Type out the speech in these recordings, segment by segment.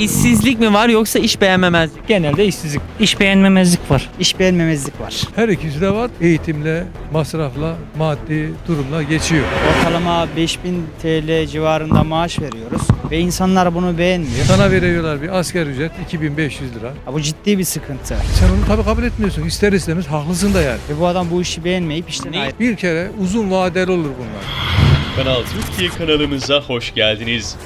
İşsizlik mi var yoksa iş beğenmemezlik? Genelde işsizlik, iş beğenmemezlik var. İş beğenmemezlik var. Her ikisi de var. Eğitimle, masrafla, maddi durumla geçiyor. Ortalama 5000 TL civarında maaş veriyoruz ve insanlar bunu beğenmiyor. Sana veriyorlar bir asker ücret 2500 lira. Ya bu ciddi bir sıkıntı. Sen onu tabii kabul etmiyorsun. İster istemez haklısın da yani. Ve bu adam bu işi beğenmeyip işten ayrı. Bir kere uzun vadeli olur bunlar. Kanal Türkiye kanalımıza hoş geldiniz.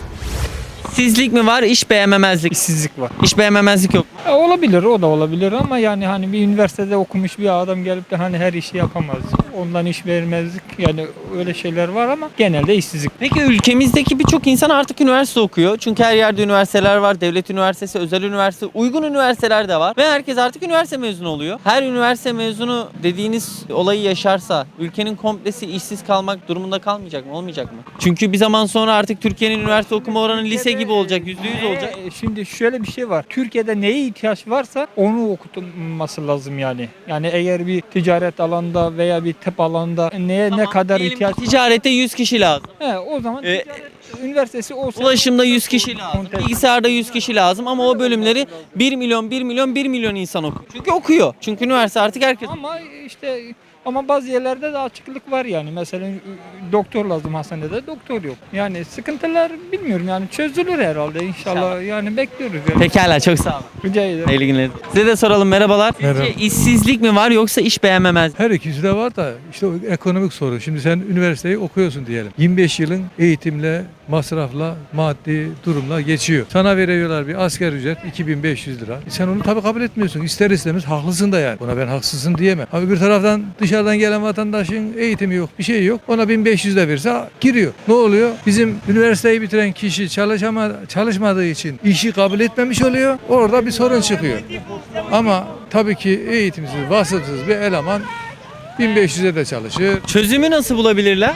İşsizlik mi var iş beğenmemezlik? İşsizlik var. İş beğenmemezlik yok. E, olabilir, o da olabilir ama yani hani bir üniversitede okumuş bir adam gelip de hani her işi yapamaz. Ondan iş vermezlik yani öyle şeyler var ama genelde işsizlik. Peki ülkemizdeki birçok insan artık üniversite okuyor. Çünkü her yerde üniversiteler var. Devlet üniversitesi, özel üniversite, uygun üniversiteler de var. Ve herkes artık üniversite mezunu oluyor. Her üniversite mezunu dediğiniz olayı yaşarsa ülkenin komplesi işsiz kalmak durumunda kalmayacak mı? Olmayacak mı? Çünkü bir zaman sonra artık Türkiye'nin üniversite okuma oranı lise gibi olacak. %100 olacak. E, Şimdi şöyle bir şey var. Türkiye'de neye ihtiyaç varsa onu okutulması lazım yani. Yani eğer bir ticaret alanda veya bir tıp alanda neye ne Tamam, kadar diyelim ki ihtiyaç Ticarette 100 kişi lazım. He, o zaman E, ticaret üniversitesi olsa Ulaşımda 100 kişi lazım. Konten- Bilgisayarda 100 kişi lazım ama o bölümleri 1 milyon, 1 milyon, 1 milyon insan okuyor. Çünkü okuyor. Çünkü üniversite artık herkes Ama işte ama bazı yerlerde de açıklık var yani. Mesela ı, doktor lazım hastanede, doktor yok. Yani sıkıntılar bilmiyorum yani çözülür herhalde inşallah. İnşallah. Yani bekliyoruz yani. Pekala çok sağ olun. Rica ederim. Hayırlı günler. Size de soralım merhabalar. Merhaba. Sizce işsizlik mi var yoksa iş beğenmemez? Her ikisi de var da işte o ekonomik sorun. Şimdi sen üniversiteyi okuyorsun diyelim. 25 yılın eğitimle, masrafla, maddi durumla geçiyor. Sana veriyorlar bir asker ücret 2500 lira. Sen onu tabii kabul etmiyorsun. İster istemez haklısın da yani. Buna ben haksızsın diyemem. Ama bir taraftan dışarıdan gelen vatandaşın eğitimi yok, bir şey yok. Ona 1500 de verse giriyor. Ne oluyor? Bizim üniversiteyi bitiren kişi çalışama, çalışmadığı için işi kabul etmemiş oluyor. Orada bir sorun çıkıyor. Ama tabii ki eğitimsiz, vasıfsız bir eleman 1500'e de çalışır. Çözümü nasıl bulabilirler?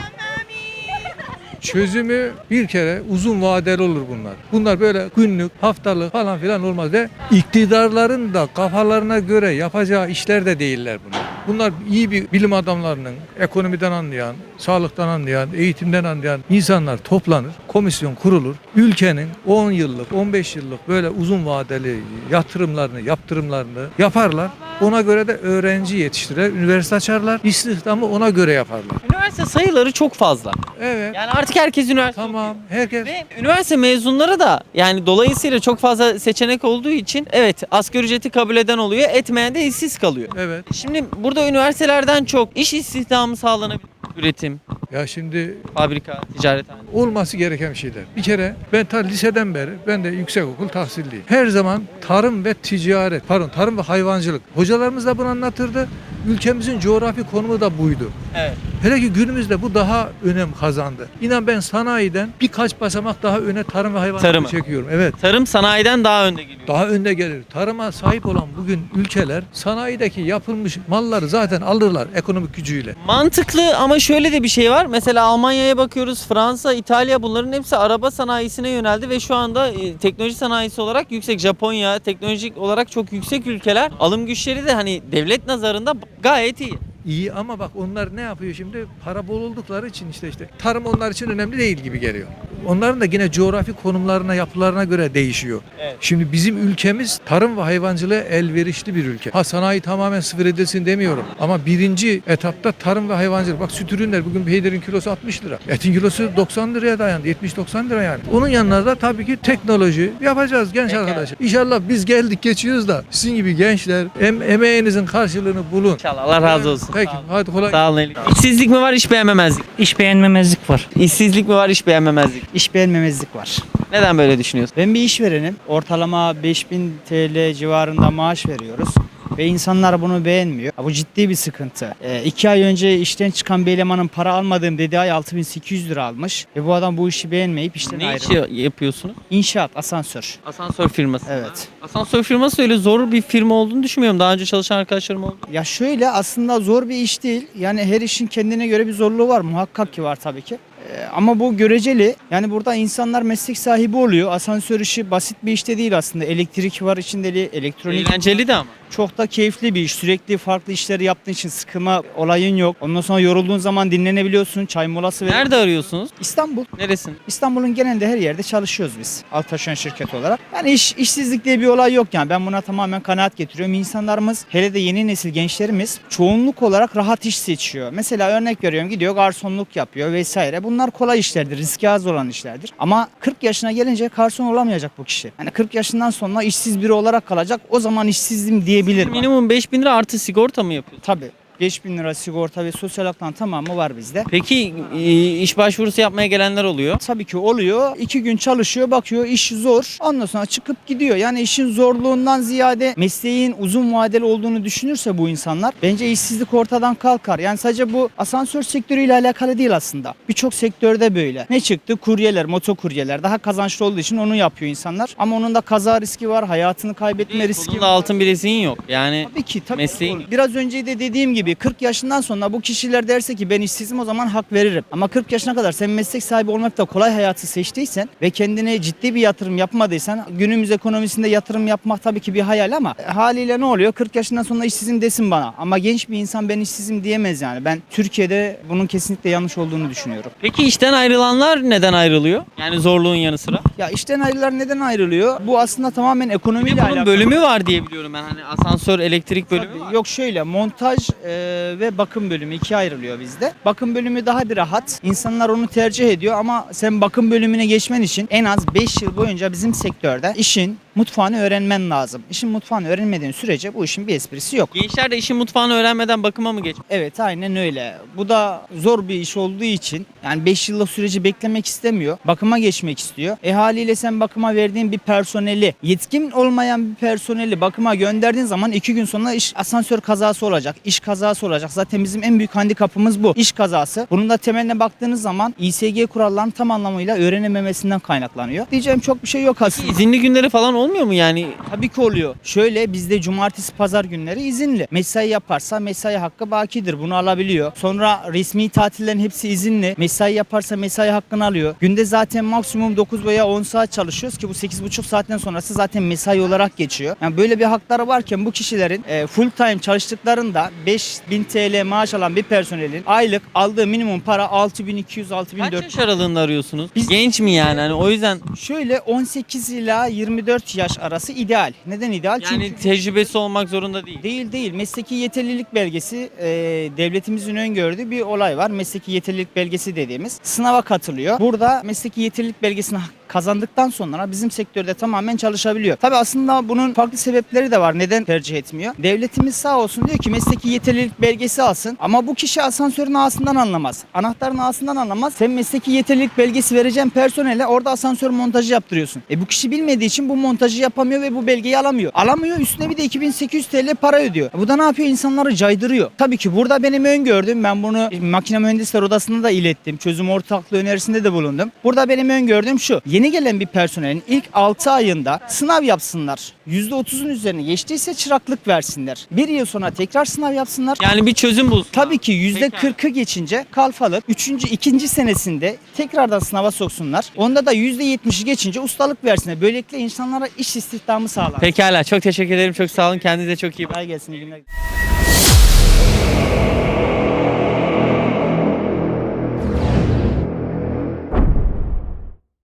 Çözümü bir kere uzun vadeli olur bunlar. Bunlar böyle günlük, haftalık falan filan olmaz ve iktidarların da kafalarına göre yapacağı işler de değiller bunlar. Bunlar iyi bir bilim adamlarının, ekonomiden anlayan, sağlıktan anlayan, eğitimden anlayan insanlar toplanır, komisyon kurulur. Ülkenin 10 yıllık, 15 yıllık böyle uzun vadeli yatırımlarını, yaptırımlarını yaparlar. Ona göre de öğrenci yetiştirir, üniversite açarlar, istihdamı ona göre yaparlar. Üniversite sayıları çok fazla. Evet. Yani artık herkes üniversite Tamam. Herkes Ve üniversite mezunları da yani dolayısıyla çok fazla seçenek olduğu için evet asgari ücreti kabul eden oluyor, etmeyen de işsiz kalıyor. Evet. Şimdi burada üniversitelerden çok iş istihdamı sağlanabilir. Üretim, Ya şimdi fabrika, ticarethane. olması gereken şeyler. Bir kere ben ta liseden beri ben de yüksekokul tahsilliyim. Her zaman tarım ve ticaret, pardon tarım ve hayvancılık. Hocalarımız da bunu anlatırdı. Ülkemizin coğrafi konumu da buydu. Evet. Hele ki günümüzde bu daha önem kazandı. İnan ben sanayiden birkaç basamak daha öne tarım ve hayvancılığı Tarımı. çekiyorum. Evet. Tarım sanayiden daha önde geliyor. Daha önde gelir. Tarıma sahip olan bugün ülkeler sanayideki yapılmış malları zaten alırlar ekonomik gücüyle. Mantıklı ama şöyle de bir şey var. Mesela Almanya'ya bakıyoruz, Fransa, İtalya bunların hepsi araba sanayisine yöneldi ve şu anda e, teknoloji sanayisi olarak yüksek. Japonya teknolojik olarak çok yüksek ülkeler. Alım güçleri de hani devlet nazarında gayet iyi. İyi ama bak onlar ne yapıyor şimdi? Para bol oldukları için işte işte tarım onlar için önemli değil gibi geliyor. Onların da yine coğrafi konumlarına, yapılarına göre değişiyor. Evet. Şimdi bizim ülkemiz tarım ve hayvancılığa elverişli bir ülke. Ha sanayi tamamen sıfır edilsin demiyorum. Ama birinci etapta tarım ve hayvancılık. Bak süt ürünler bugün peynirin kilosu 60 lira. Etin kilosu 90 liraya dayandı. 70-90 lira yani. Onun yanına da tabii ki teknoloji yapacağız genç arkadaşlar. İnşallah biz geldik geçiyoruz da sizin gibi gençler em emeğinizin karşılığını bulun. İnşallah Allah razı olsun. Peki Sağ olun. hadi kolay Sağ olun. İşsizlik mi var, iş beğenmemezlik? İş beğenmemezlik var. İşsizlik mi var, iş beğenmemezlik? İş beğenmemezlik var. Neden böyle düşünüyorsun? Ben bir işverenim. Ortalama 5000 TL civarında maaş veriyoruz. Ve insanlar bunu beğenmiyor. Bu ciddi bir sıkıntı. Ee, iki ay önce işten çıkan bir elemanın para almadığım dediği ay 6800 lira almış. Ve bu adam bu işi beğenmeyip işten Ne ayrıldı. işi yapıyorsunuz? İnşaat, asansör. Asansör firması. Evet. Asansör firması öyle zor bir firma olduğunu düşünmüyorum. Daha önce çalışan arkadaşlarım oldu. Ya şöyle aslında zor bir iş değil. Yani her işin kendine göre bir zorluğu var. Muhakkak ki var tabii ki. Ama bu göreceli. Yani burada insanlar meslek sahibi oluyor. Asansör işi basit bir işte değil aslında. Elektrik var içinde, elektronik Eğlenceli de ama. Çok da keyifli bir iş. Sürekli farklı işleri yaptığın için sıkılma olayın yok. Ondan sonra yorulduğun zaman dinlenebiliyorsun. Çay molası ver. Nerede arıyorsunuz? İstanbul. Neresin? İstanbul'un genelinde her yerde çalışıyoruz biz. Alt taşıyan şirket olarak. Yani iş, işsizlik diye bir olay yok yani. Ben buna tamamen kanaat getiriyorum. İnsanlarımız hele de yeni nesil gençlerimiz çoğunluk olarak rahat iş seçiyor. Mesela örnek veriyorum gidiyor garsonluk yapıyor vesaire. Bunlar kolay işlerdir. Riski az olan işlerdir. Ama 40 yaşına gelince garson olamayacak bu kişi. Yani 40 yaşından sonra işsiz biri olarak kalacak. O zaman işsizim diyebilir. Bana. Minimum 5000 lira artı sigorta mı yapıyorsun? Tabii. 5000 lira sigorta ve sosyal hakların tamamı var bizde. Peki e, iş başvurusu yapmaya gelenler oluyor. Tabii ki oluyor. İki gün çalışıyor, bakıyor iş zor. Ondan sonra çıkıp gidiyor. Yani işin zorluğundan ziyade mesleğin uzun vadeli olduğunu düşünürse bu insanlar bence işsizlik ortadan kalkar. Yani sadece bu asansör sektörüyle alakalı değil aslında. Birçok sektörde böyle. Ne çıktı? Kuryeler, motokuryeler. Daha kazançlı olduğu için onu yapıyor insanlar. Ama onun da kaza riski var, hayatını kaybetme riski Kolunda var. altın bileziğin yok. Yani Tabii ki tabii. Mesleğin- Doğru. Biraz önce de dediğim gibi 40 yaşından sonra bu kişiler derse ki ben işsizim o zaman hak veririm. Ama 40 yaşına kadar sen meslek sahibi olmakta kolay hayatı seçtiysen ve kendine ciddi bir yatırım yapmadıysan günümüz ekonomisinde yatırım yapmak tabii ki bir hayal ama e, haliyle ne oluyor? 40 yaşından sonra işsizim desin bana. Ama genç bir insan ben işsizim diyemez yani. Ben Türkiye'de bunun kesinlikle yanlış olduğunu düşünüyorum. peki işten ayrılanlar neden ayrılıyor? Yani zorluğun yanı sıra. Ya işten ayrılar neden ayrılıyor? Bu aslında tamamen ekonomiyle bunun alakalı. bölümü var diye biliyorum ben. Hani asansör elektrik bölümü var. Yok şöyle montaj e, ve bakım bölümü ikiye ayrılıyor bizde. Bakım bölümü daha bir rahat. İnsanlar onu tercih ediyor ama sen bakım bölümüne geçmen için en az 5 yıl boyunca bizim sektörde işin mutfağını öğrenmen lazım. İşin mutfağını öğrenmediğin sürece bu işin bir esprisi yok. Gençler de işin mutfağını öğrenmeden bakıma mı geçiyor? Evet aynen öyle. Bu da zor bir iş olduğu için yani 5 yıllık süreci beklemek istemiyor. Bakıma geçmek istiyor. E haliyle sen bakıma verdiğin bir personeli, yetkin olmayan bir personeli bakıma gönderdiğin zaman 2 gün sonra iş asansör kazası olacak, iş kazası olacak. Zaten bizim en büyük handikapımız bu. İş kazası. Bunun da temeline baktığınız zaman İSG kurallarını tam anlamıyla öğrenememesinden kaynaklanıyor. Diyeceğim çok bir şey yok aslında. İzinli günleri falan olmuyor mu yani? Tabii ki oluyor. Şöyle bizde cumartesi pazar günleri izinli. Mesai yaparsa mesai hakkı bakidir. Bunu alabiliyor. Sonra resmi tatillerin hepsi izinli. Mesai yaparsa mesai hakkını alıyor. Günde zaten maksimum 9 veya 10 saat çalışıyoruz ki bu 8,5 saatten sonrası zaten mesai olarak geçiyor. Yani böyle bir hakları varken bu kişilerin e, full time çalıştıklarında 5000 TL maaş alan bir personelin aylık aldığı minimum para 6200 Kaç 6400 yaş aralığında arıyorsunuz? Biz- Genç mi yani? Hani o yüzden Şöyle 18 ila 24 yaş arası ideal. Neden ideal? yani Çünkü tecrübesi olmak zorunda değil. Değil değil. Mesleki yeterlilik belgesi e, devletimizin öngördüğü bir olay var. Mesleki yeterlilik belgesi dediğimiz. Sınava katılıyor. Burada mesleki yeterlilik belgesini kazandıktan sonra bizim sektörde tamamen çalışabiliyor. Tabi aslında bunun farklı sebepleri de var. Neden tercih etmiyor? Devletimiz sağ olsun diyor ki mesleki yeterlilik belgesi alsın. Ama bu kişi asansörün ağasından anlamaz. Anahtarın ağasından anlamaz. Sen mesleki yeterlilik belgesi vereceğin personele orada asansör montajı yaptırıyorsun. E bu kişi bilmediği için bu montajı yapamıyor ve bu belgeyi alamıyor. Alamıyor üstüne bir de 2800 TL para ödüyor. E Bu da ne yapıyor? İnsanları caydırıyor. Tabii ki burada benim öngördüğüm ben bunu makine mühendisler odasında da ilettim. Çözüm ortaklığı önerisinde de bulundum. Burada benim öngördüğüm şu. Yeni gelen bir personelin ilk 6 ayında sınav yapsınlar. %30'un üzerine geçtiyse çıraklık versinler. Bir yıl sonra tekrar sınav yapsınlar. Yani bir çözüm bulsun. Tabii ki yüzde Pekala. %40'ı geçince kalfalık. Üçüncü, ikinci senesinde tekrardan sınava soksunlar. Onda da yüzde 70'i geçince ustalık versinler. Böylelikle insanlara iş istihdamı sağlar. Pekala çok teşekkür ederim. Çok sağ olun. Kendinize çok iyi bakın. Kolay gelsin. iyi günler.